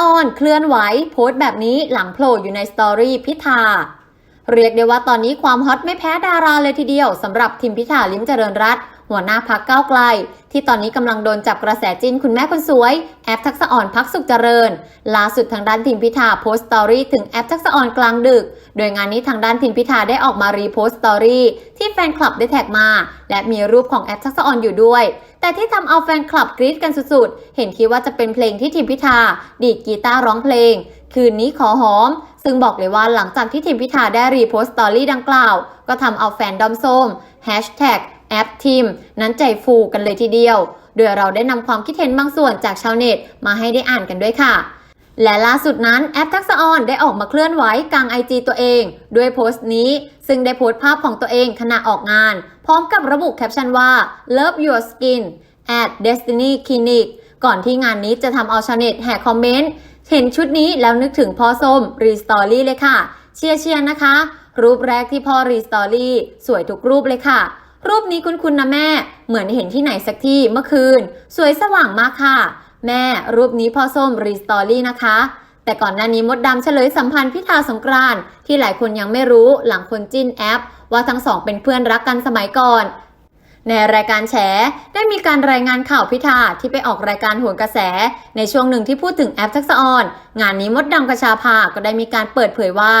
ออนเคลื่อนไหวโพสต์แบบนี้หลังโผล่อยู่ในสตอรี่พิธา เรียกได้ว่าตอนนี้ความฮอตไม่แพ้ดาราเลยทีเดียวสำหรับทิมพิธาลิ้มเจริญรัตน์ หัวหน้าพักเก้าไกล ที่ตอนนี้กำลังโดนจับกระแสจิ้นคุณแม่คนสวย แอปทักษะอ่อนพักสุขเจริญ ล่าสุดทางด้านทิมพิธาโพสต์สตอรี่ถึงแอปทักษะอ่อนกลางดึก โดยงานนี้ทางด้านทิมพิธาได้ออกมารีโพสต์สตอรี่ที่แฟนคลับได้แท็กมา และมีรูปของแอปทักษะอ่อนอยู่ด้วย แต่ที่ทำเอาแฟนคลับกรี๊ดกันสุดๆ เห็นคิดว่าจะเป็นเพลงที่ทิมพิธาดีดกีตาร์ร้องเพลง คืนนี้ขอหอมซึ่งบอกเลยว่าหลังจากที่ทิมพิธาได้รีโพสต์สตอรี่ดังกล่าว ก็ทำเอาแฟนดอมส้มแฮชแท็ก อปทีม นั้นใจฟูกันเลยทีเดียว โดยเราได้นำความคิดเห็นบางส่วนจากชาวเน็ตมาให้ได้อ่านกันด้วยค่ะ และล่าสุดนั้นแอปทักษะออนได้ออกมาเคลื่อนไหวกลางไอจตัวเอง ด้วยโพสต์นี้ ซึ่งได้โพสต์ภาพของตัวเองขณะออกงาน พร้อมกับระบุแคปชั่นว่า love your skin at destiny clinic ก่อนที่งานนี้จะทำเอาชาวเน็ตแห่คอมเมนต์เห็นชุดนี้แล้วนึกถึงพ่อส้มรีสตอรี่เลยค่ะ เชียร์เชียร์นะคะ รูปแรกที่พ่อรีสตอรี่ สวยทุกรูปเลยค่ะ รูปนี้คุณคุณนะแม่ เหมือนเห็นที่ไหนสักที่เมื่อคืน สวยสว่างมากค่ะ แม่รูปนี้พ่อส้มรีสตอรี่นะคะ แต่ก่อนหน้านี้มดดำเฉลยสัมพันธ์พิธาสงกรานที่หลายคนยังไม่รู้หลังคนจิ้นแอป ว่าทั้งสองเป็นเพื่อนรักกันสมัยก่อนในรายการแฉได้มีการรายงานข่าวพิธาที่ไปออกรายการโหนกระแส ในช่วงหนึ่งที่พูดถึงแอปทักษะออน งานนี้มดดำกระชาภาก็ได้มีการเปิดเผยว่า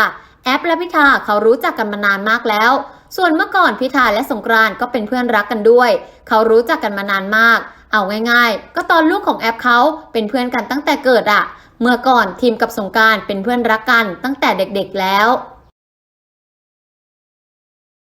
แอปและพิธาเขารู้จักกันมานานมากแล้ว ส่วนเมื่อก่อนพิธาและสงกรานต์ก็เป็นเพื่อนรักกันด้วย เขารู้จักกันมานานมาก เอาง่าย ๆ ก็ตอนลูกของแอปเขาเป็นเพื่อนกันตั้งแต่เกิดอะเมื่อก่อนทีมกับสงการเป็นเพื่อนรักกันตั้งแต่เด็กๆแล้ว